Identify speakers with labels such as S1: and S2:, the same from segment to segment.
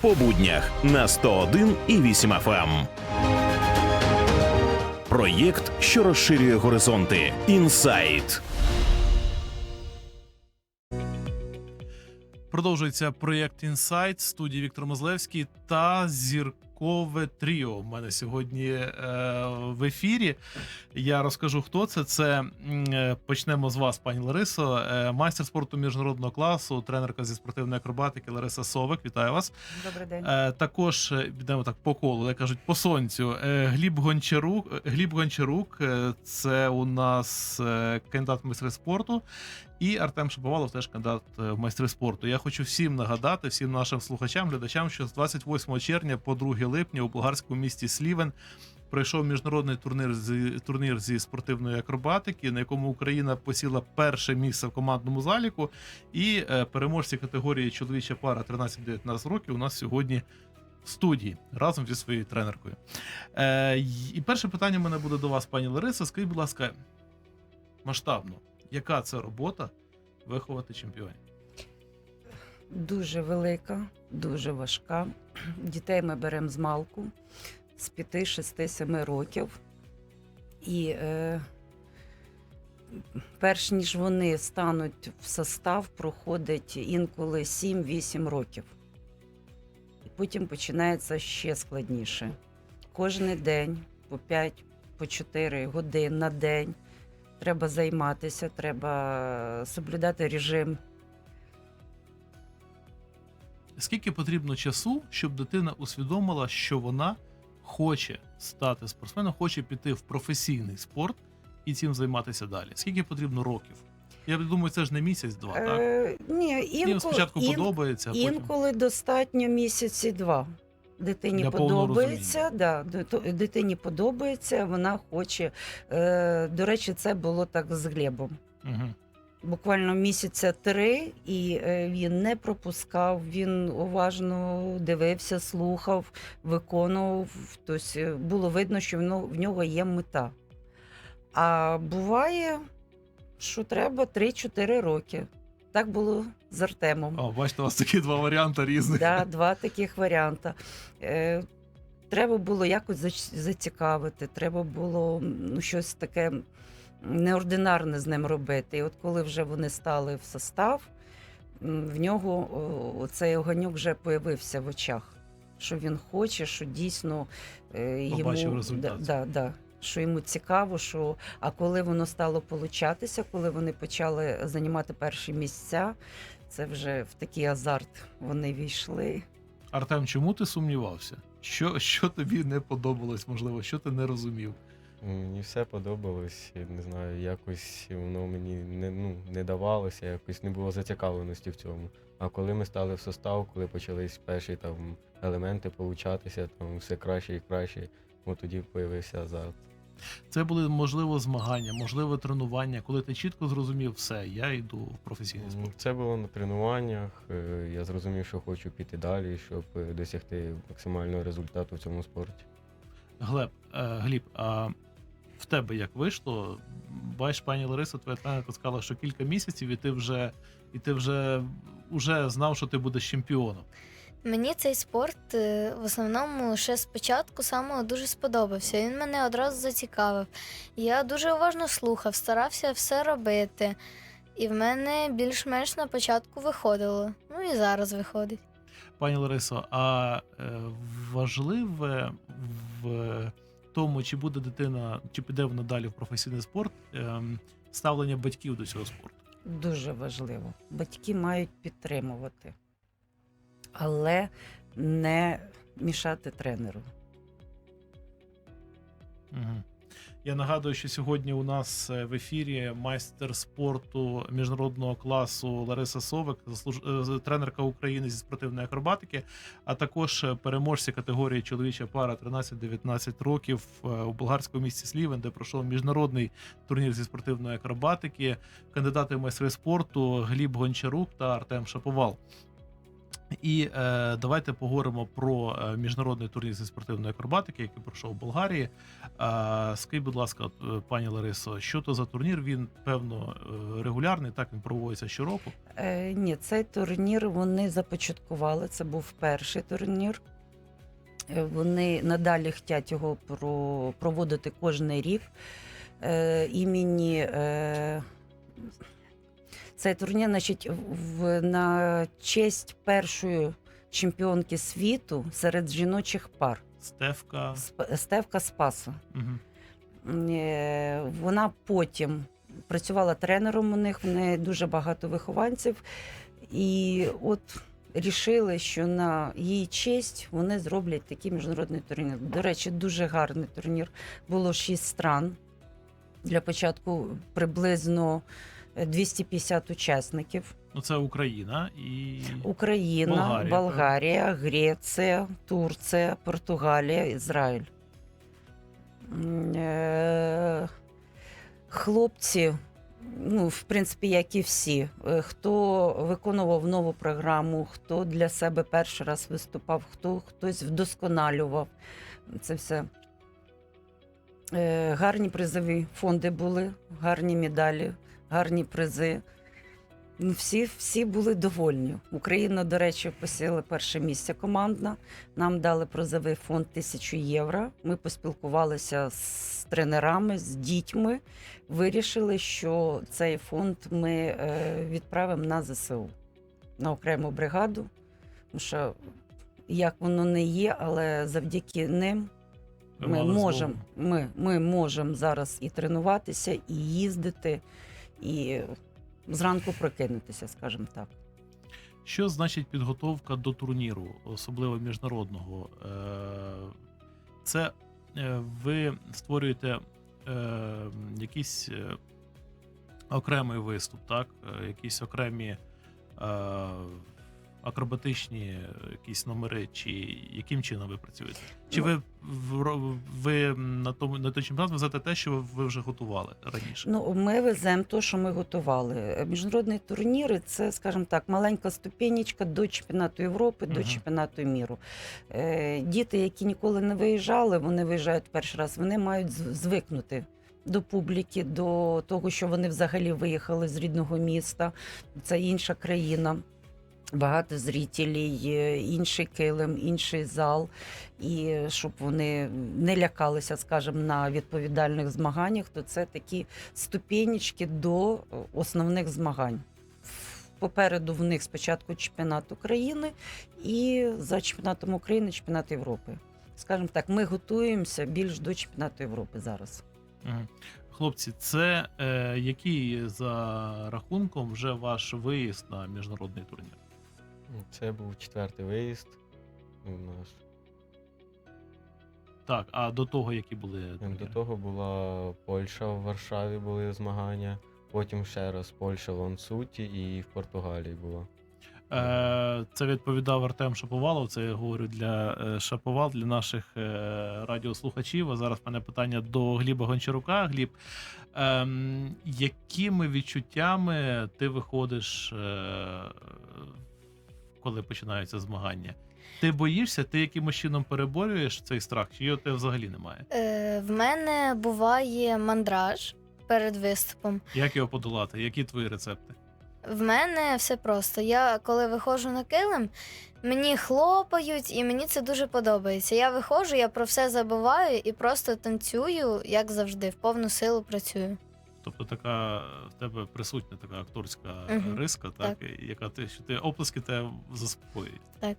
S1: по буднях на 101 і 8 FM. Проєкт, що розширює горизонти. Інсайт.
S2: Продовжується проєкт Інсайт студії Віктор Мозлевський та зіркове тріо. У мене сьогодні е, в ефірі. Я розкажу, хто це. Це е, почнемо з вас, пані Ларисо. Е, майстер спорту міжнародного класу, тренерка зі спортивної акробатики Лариса Совик. Вітаю вас.
S3: Добрий день.
S2: Е, також е, йдемо так по колу, як кажуть, по сонцю. Е, Гліб Гончарук. е, Гліб Гончарук е, це у нас е, кандидат в майстри спорту. І Артем Шаповалов теж кандидат е, в майстри спорту. Я хочу всім нагадати, всім нашим слухачам, глядачам, що з 28 червня по 2 липня у болгарському місті Слівен пройшов міжнародний турнір зі турнір зі спортивної акробатики, на якому Україна посіла перше місце в командному заліку. І е, переможці категорії чоловіча пара 13-19 років у нас сьогодні студії разом зі своєю тренеркою. Е, і перше питання в мене буде до вас, пані Лариса. Скажіть, будь ласка, масштабно, яка це робота виховати чемпіонів?
S3: Дуже велика, дуже важка. Дітей ми беремо з малку з 5, 6, 7 років. І е, перш ніж вони стануть в состав, проходить інколи 7-8 років. І потім починається ще складніше. Кожен день по 5, по 4 години на день треба займатися, треба соблюдати режим
S2: Скільки потрібно часу, щоб дитина усвідомила, що вона хоче стати спортсменом, хоче піти в професійний спорт і цим займатися далі? Скільки потрібно років? Я думаю, це ж не місяць-два, так?
S3: Е, ні,
S2: Їм
S3: інколи,
S2: спочатку
S3: ін-
S2: подобається, потім
S3: інколи достатньо місяці два. Дитині
S2: Для
S3: подобається, да, дит- дитині подобається, вона хоче. Е, до речі, це було так з Глебом.
S2: Мгм.
S3: Буквально місяця три, і е, він не пропускав, він уважно дивився, слухав, виконував. Тобто було видно, що в нього- є мета. А буває, що треба 3-4 роки. Так було з Артемом.
S2: О, бачите, у вас такі два варіанти різних.
S3: Да, два таких варіанти. Е, треба було якось зацікавити, треба було ну, щось таке неординарне з ним робити. І от коли вже вони стали в состав, в нього цей огоньок вже появився в очах. Що він хоче, що дійсно е, йому
S2: результат.
S3: Да, да, да, що йому цікаво, що а коли воно стало получатися, коли вони почали займати перші місця, це вже в такий азарт вони війшли.
S2: Артем, чому ти сумнівався? Що, що тобі не подобалось, можливо, що ти не розумів?
S4: Мені все подобалось, і, не знаю, якось воно мені не, ну, не давалося, якось не було зацікавленості в цьому. А коли ми стали в состав, коли почались перші там елементи получатися, там все краще і краще, от тоді з'явився азарт.
S2: Це були можливо змагання, можливо, тренування, коли ти чітко зрозумів все, я йду в професійний спорт.
S4: Це було на тренуваннях. е, Я зрозумів, що хочу піти далі, щоб е, досягти максимального результату в цьому спорті.
S2: Глеб, е, Гліб, а в тебе як вийшло? Бачиш, пані Лариса, твоя тренерка сказала, що кілька місяців, і ти вже і ти вже, вже знав, що ти будеш чемпіоном.
S5: Мені цей спорт е, в основному ще спочатку самого дуже сподобався. Він мене одразу зацікавив. Я дуже уважно слухав, старався все робити. І в мене більш-менш на початку виходило. Ну і зараз виходить.
S2: Пані Ларисо, а е, важливе в тому, чи буде дитина, чи піде вона далі в професійний спорт, ем, ставлення батьків до цього спорту.
S3: Дуже важливо. Батьки мають підтримувати, але не мішати тренеру.
S2: Угу. Я нагадую, що сьогодні у нас е, в ефірі майстер спорту міжнародного класу Лариса Совик, е, тренерка України зі спортивної акробатики, а також е, переможці категорії чоловіча пара 13-19 років у болгарському місті Слівен, де пройшов міжнародний турнір зі спортивної акробатики, кандидати в майстри спорту Гліб Гончарук та Артем Шаповал. І е, давайте поговоримо про е, міжнародний турнір зі спортивної акробатики, який пройшов в Болгарії. Е, скажіть, будь ласка, е, пані Ларисо, що то за турнір? Він певно е, регулярний, так він проводиться щороку.
S3: Е, ні, цей турнір вони започаткували. Це був перший турнір. Вони надалі хочуть його про, проводити кожен рік. Е, імені е, цей турнір, значить, в, на честь першої чемпіонки світу серед жіночих пар
S2: Стевка.
S3: Сп- Стевка Спаса.
S2: Угу.
S3: Вона потім працювала тренером у них, в неї дуже багато вихованців. І от рішили, що на її честь вони зроблять такий міжнародний турнір. До речі, дуже гарний турнір. Було шість стран. Для початку приблизно 250 учасників.
S2: Ну, це Україна і
S3: Україна,
S2: Болгарія,
S3: Болгарія, Греція, Турція, Португалія, Ізраїль. Е, Хлопці, ну, в принципі, як і всі, е, хто виконував нову програму, хто для себе перший раз виступав, хто хтось вдосконалював. Це все. Е, Гарні призові фонди були, гарні медалі, гарні призи. Ну, всі, всі були довольні. Україна, до речі, посіла перше місце командна. Нам дали призовий фонд тисячу євро. Ми поспілкувалися з тренерами, з дітьми. Вирішили, що цей фонд ми е, відправимо на ЗСУ, на окрему бригаду. Тому що як воно не є, але завдяки ним ми можемо, ми, ми можемо зараз і тренуватися, і їздити, і зранку прокинутися, скажімо так.
S2: Що значить підготовка до турніру, особливо міжнародного? Е, Це е, ви створюєте е, якийсь окремий виступ, так? Якісь окремі акробатичні якісь номери, чи яким чином ви працюєте? Чи
S3: Ну,
S2: ви, ви на тому на той чемпіонат везете те, що ви вже готували раніше?
S3: Ну, ми веземо те, що ми готували. Міжнародні турніри це, скажімо так, маленька ступенечка до чемпіонату Європи, до
S2: Мгм.
S3: чемпіонату міру. Е, Діти, які ніколи не виїжджали, вони виїжджають перший раз, вони мають звикнути. До публіки, до того, що вони взагалі виїхали з рідного міста, це інша країна, багато зрителів, інший килим, інший зал, і щоб вони не лякалися, скажімо, на відповідальних змаганнях, то це такі ступенечки до основних змагань. Попереду в них спочатку чемпіонат України і за чемпіонатом України чемпіонат Європи. Скажімо так, ми готуємося більш до чемпіонату Європи зараз.
S2: Хлопці, це е, який за рахунком вже ваш виїзд на міжнародний турнір?
S4: Це був четвертий виїзд у нас.
S2: Так, а до того, які були
S4: До
S2: турніри?
S4: того була Польща в Варшаві були змагання. Потім ще раз Польща в Лансуті і в Португалії була.
S2: Е, це відповідав Артем Шаповалов. Це я говорю для е, Шаповал, для наших е, радіослухачів. А зараз в мене питання до Гліба Гончарука. Гліб, ем, якими відчуттями ти виходиш, е, коли починаються змагання? Ти боїшся, ти якимось чином переборюєш цей страх, чи його тебе взагалі немає?
S5: Е, в мене буває мандраж перед виступом.
S2: Як його подолати? Які твої рецепти?
S5: В мене все просто. Я коли виходжу на килим, мені хлопають, і мені це дуже подобається. Я виходжу, я про все забуваю і просто танцюю, як завжди, в повну силу працюю.
S2: Тобто така в тебе присутня така акторська
S5: Мгм,
S2: риска, так, яка ти що ти оплески тебе заспокоюють.
S5: Так.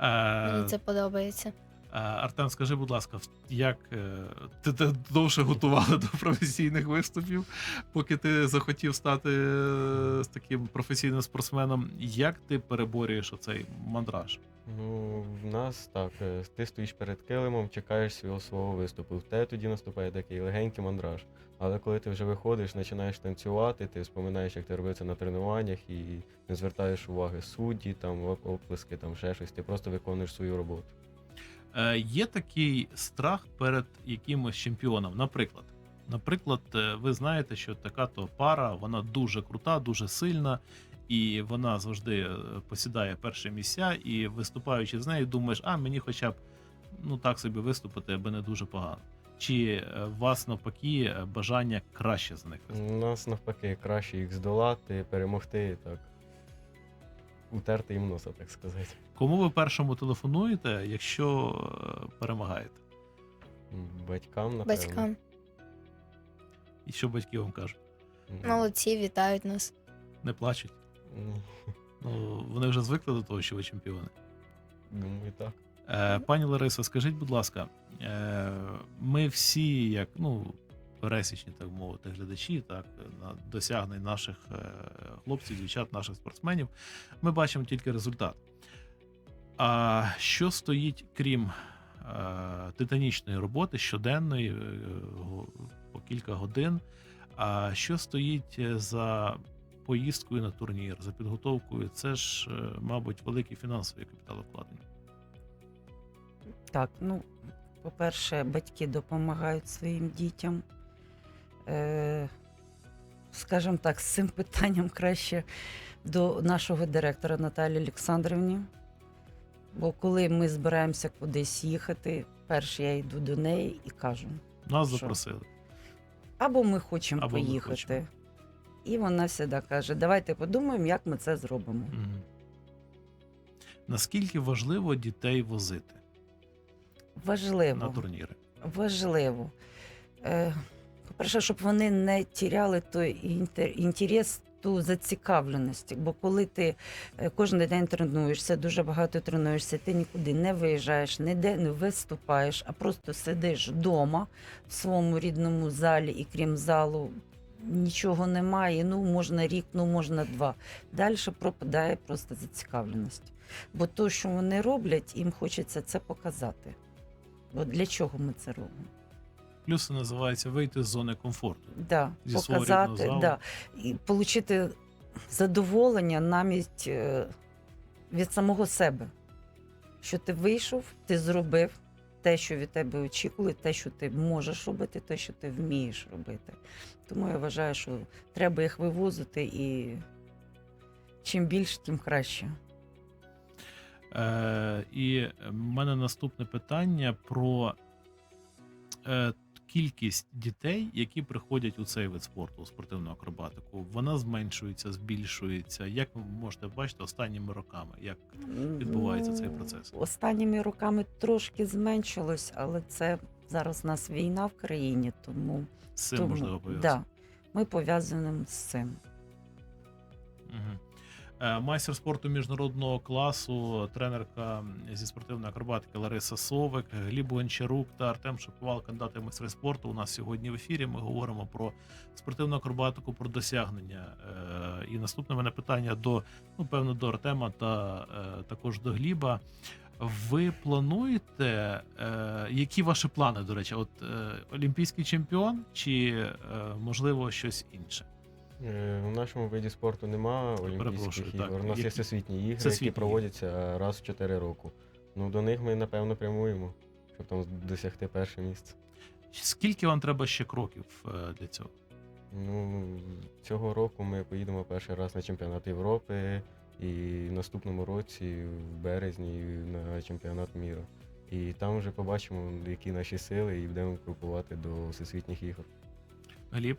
S2: Е,
S5: Мені це подобається.
S2: е, Артем, скажи, будь ласка, як е, ти, ти довше готувала до професійних виступів, поки ти захотів стати е, з таким професійним спортсменом? Як ти переборюєш оцей мандраж?
S4: Ну, в нас так, е, ти стоїш перед килимом, чекаєш свого свого виступу. В тебе тоді наступає такий легенький мандраж. Але коли ти вже виходиш, починаєш танцювати, ти вспоминаєш, як ти робив це на тренуваннях і не звертаєш уваги судді, там оп- оплески, там ще щось. Ти просто виконуєш свою роботу.
S2: Е, є такий страх перед якимось чемпіоном. Наприклад, наприклад, е, ви знаєте, що така то пара, вона дуже крута, дуже сильна, і вона завжди е, посідає перше місця, і виступаючи з нею, думаєш, а мені хоча б ну так собі виступити, аби не дуже погано. Чи е, у вас навпаки е, бажання краще з них?
S4: У нас навпаки краще їх здолати, перемогти, так. Утерти їм носа, так сказати.
S2: Кому ви першому телефонуєте, якщо перемагаєте?
S4: Батькам, напевно.
S5: Батькам.
S2: І що батьки вам кажуть?
S5: Молодці, вітають нас.
S2: Не плачуть? Ну вони вже звикли до того, що ви чемпіони.
S4: Думаю, так.
S2: Е, пані Ларисо, скажіть, будь ласка, е, ми всі, як ну, пересічні, так мовити, глядачі, так, на досягнень наших е, хлопців, дівчат, наших спортсменів, ми бачимо тільки результат. А що стоїть, крім е, титанічної роботи щоденної, е, го- по кілька годин? А що стоїть е, за поїздкою на турнір, за підготовкою? Це ж, е, мабуть, великі фінансові капіталовкладення.
S3: Так, ну, по-перше, батьки допомагають своїм дітям. Е, скажімо так, з цим питанням краще до нашого директора Наталі Олександрівні. Бо коли ми збираємося кудись їхати, перше я йду до неї і кажу:
S2: Нас
S3: Що?
S2: запросили.
S3: або ми хочемо
S2: Або ми
S3: поїхати.
S2: хочемо.
S3: І вона завжди каже: давайте подумаємо, як ми це зробимо.
S2: Мгм. Наскільки важливо дітей возити
S3: Важливо.
S2: на турніри?
S3: важливо. Е, По-перше, щоб вони не тіряли той інтер, інтерес, ту зацікавленість. Бо коли ти е, кожен день тренуєшся, дуже багато тренуєшся, ти нікуди не виїжджаєш, ніде не виступаєш, а просто сидиш вдома в своєму рідному залі, і крім залу. Нічого немає, ну можна рік, ну можна два. Далі пропадає просто зацікавленість. Бо то, що вони роблять, їм хочеться це показати. Бо для чого ми це робимо?
S2: Плюс це називається вийти з зони комфорту.
S3: Да,
S2: Зі
S3: показати, да, і отримати задоволення навіть е, від самого себе. Що ти вийшов, ти зробив те, що від тебе очікують, те, що ти можеш робити, те, що ти вмієш робити. Тому я вважаю, що треба їх вивозити і чим більше, тим краще.
S2: Е, і в мене наступне питання про е, кількість дітей, які приходять у цей вид спорту, у спортивну акробатику. Вона зменшується, збільшується. Як ви можете бачити останніми роками? Як відбувається цей
S3: Ну,
S2: процес?
S3: Останніми роками трошки зменшилось, але це зараз у нас війна в країні, тому
S2: з цим
S3: Тому,
S2: можливо пов'язано?
S3: да, ми пов'язані з цим.
S2: Мгм. Е, Майстер спорту міжнародного класу, тренерка зі спортивної акробатики Лариса Совик, Гліб Гончарук та Артем Шиповал, кандидати в майстри спорту. У нас сьогодні в ефірі. Ми говоримо про спортивну акробатику, про досягнення. Е, І наступне мене питання до ну певно до Артема та е, також до Гліба. Ви плануєте, які ваші плани, до речі, от олімпійський чемпіон чи можливо щось інше?
S4: Е, У нашому виді спорту нема олімпійських
S2: так.
S4: ігор. У нас є всесвітні ігри,
S2: Всесвітні
S4: які проводяться раз в 4 роки. Ну, до них ми, напевно, прямуємо, щоб там досягти перше місце.
S2: Скільки вам треба ще кроків е, для цього?
S4: Ну, цього року ми поїдемо перший раз на чемпіонат Європи, і в наступному році, в березні, на чемпіонат міру. І там вже побачимо, які наші сили, і будемо крокувати до всесвітніх ігор.
S2: Гліб?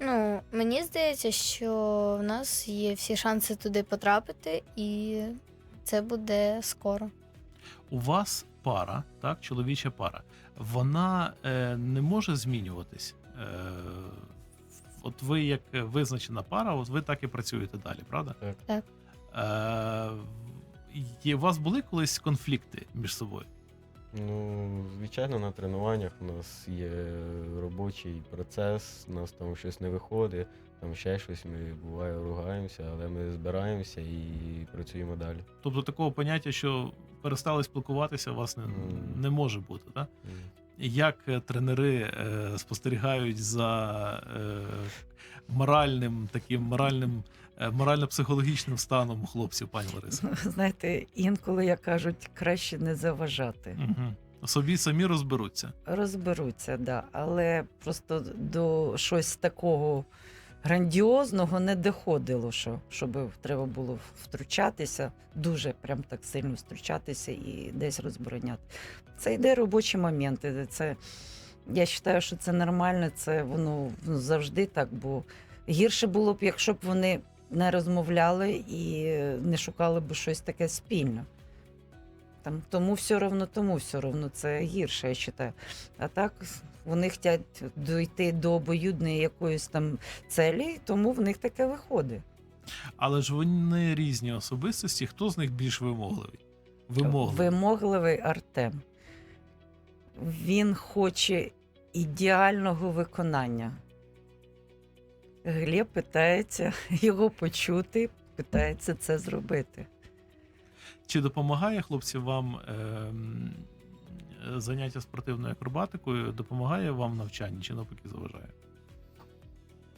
S5: Ну, мені здається, що в нас є всі шанси туди потрапити, і це буде скоро.
S2: У вас пара, так, чоловіча пара. Вона е, не може змінюватись. Е, от ви як визначена пара, от ви так і працюєте далі, правда?
S4: Так.
S5: Так.
S2: Е, є, у вас були колись конфлікти між собою?
S4: Ну, звичайно, на тренуваннях у нас є робочий процес, у нас там щось не виходить, там ще щось, ми буває ругаємося, але ми збираємося і працюємо далі.
S2: Тобто такого поняття, що перестали спілкуватися, у вас не,
S4: М.
S2: не може бути, так?
S4: М.
S2: Як е, тренери е, спостерігають за е, моральним таким моральним, морально-психологічним станом хлопців, пані Лариса?
S3: Знаєте, інколи як кажуть, краще не заважати.
S2: Угу. Собі самі розберуться.
S3: Розберуться, да. але просто до щось такого грандіозного не доходило, що, щоб треба було втручатися, дуже прям так сильно втручатися і десь розбороняти. Це йде робочі моменти. Це, я вважаю, що це нормально, це воно завжди так, бо гірше було б, якщо б вони не розмовляли і не шукали б щось таке спільне. Там, тому все одно, тому все одно це гірше, я вважаю. А так вони хочуть дійти до обоюдної якоїсь там целі, тому в них таке виходить.
S2: Але ж вони різні особистості. Хто з них більш вимогливий? Вимогливий.
S3: Вимогливий Артем. Він хоче ідеального виконання. Глеб питається його почути, питається це зробити.
S2: Чи допомагає хлопці вам е, заняття спортивною акробатикою? Допомагає вам навчанні чи навпаки заважає?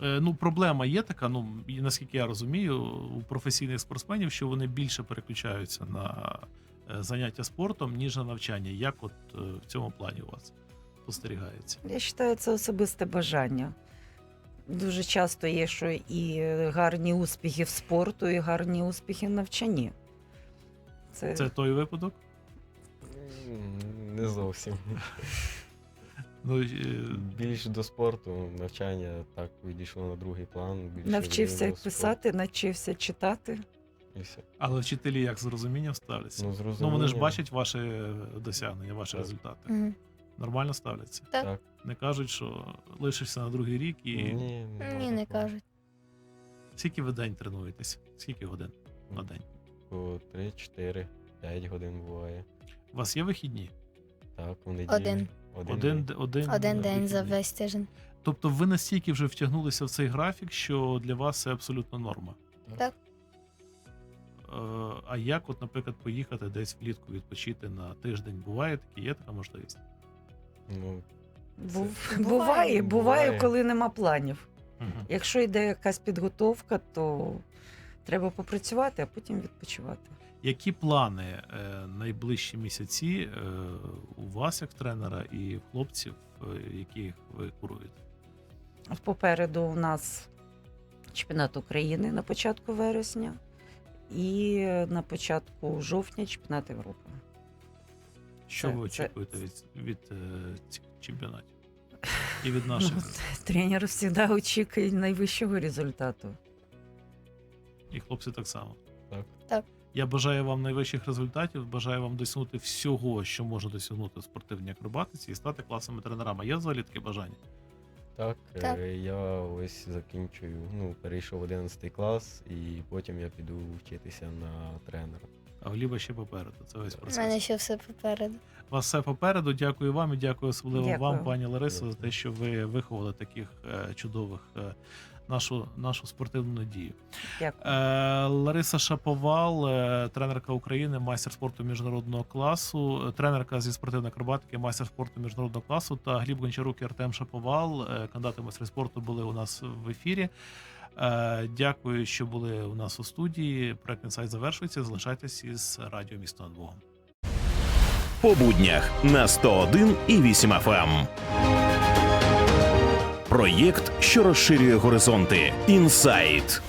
S2: Е, ну, проблема є така, ну наскільки я розумію, у професійних спортсменів, що вони більше переключаються на е, заняття спортом, ніж на навчання. Як от е, в цьому плані у вас спостерігається?
S3: Я вважаю, це особисте бажання. Дуже часто є, що і гарні успіхи в спорту, і гарні успіхи в навчанні. Це,
S2: Це той випадок?
S4: Не зовсім.
S2: Ну, е,
S4: Більш до спорту, навчання так відійшло на другий план. більше
S3: навчився
S4: до спорту.
S3: писати, навчився читати.
S4: І все.
S2: але вчителі як з розумінням ставляться?
S4: Ну,
S2: Ну,
S4: зрозуміло.
S2: вони ж бачать ваші досягнення, ваші
S4: Так.
S2: результати. Нормально ставляться.
S5: Так.
S4: Так.
S2: Не кажуть, що лишишся на другий рік і
S4: Ні,
S5: Ні, не кажуть.
S2: скільки ви день тренуєтесь? Скільки годин на день?
S4: 3, 4, 5 годин буває.
S2: У вас є вихідні?
S4: Так, у неділю.
S5: Один.
S2: Один,
S4: день.
S2: д- один,
S5: Один
S2: е,
S5: день за
S2: вихідний.
S5: весь тиждень.
S2: Тобто ви настільки вже втягнулися в цей графік, що для вас це абсолютно норма.
S5: Так.
S2: Е, А як, от, наприклад, поїхати десь влітку відпочити на тиждень? Буває таке, є така можливість?
S4: Ну,
S3: Був,
S5: Буває.
S3: буває, буває,
S4: Буває.
S3: коли нема планів.
S2: Угу.
S3: Якщо йде якась підготовка, то треба попрацювати, а потім відпочивати.
S2: Які плани е, найближчі місяці е, у вас як тренера і хлопців, е, яких ви куруєте?
S3: От Попереду у нас чемпіонат України на початку вересня і на початку жовтня чемпіонат Європи.
S2: Що
S3: Це-
S2: ви
S3: це-
S2: очікуєте від, від е, цих чемпіонатів? І від наших?
S3: Ну, тренер завжди очікує найвищого результату.
S2: І хлопці так само.
S4: Так.
S5: Так.
S2: Я бажаю вам найвищих результатів, бажаю вам досягнути всього, що може досягнути в спортивній акробатиці, і стати класними тренерами. Є взагалі таке бажання?
S4: так,
S5: Так.
S4: е, я ось закінчую. Ну, перейшов 11 клас, і потім я піду вчитися на тренера.
S2: А Гліба ще попереду. Це весь
S5: У
S2: процес.
S5: мене ще все попереду.
S2: У вас все попереду. Дякую вам і дякую особливо
S3: Дякую.
S2: вам, пані Ларисо, за те, що ви виховали таких е, чудових е, нашу, нашу спортивну надію.
S3: Дякую.
S2: Е, Лариса Шаповал, е, тренерка України, майстер спорту міжнародного класу, е, тренерка зі спортивної акробатики, майстер спорту міжнародного класу та Гліб Гончарук і Артем Шаповал, е, кандидати в майстри спорту, були у нас в ефірі. Е, Дякую, що були у нас у студії. Проект інсайт завершується. Залишайтесь із радіо місто над Богом.
S1: По буднях на 101 і 8 FM. Проєкт, що розширює горизонти. Інсайт.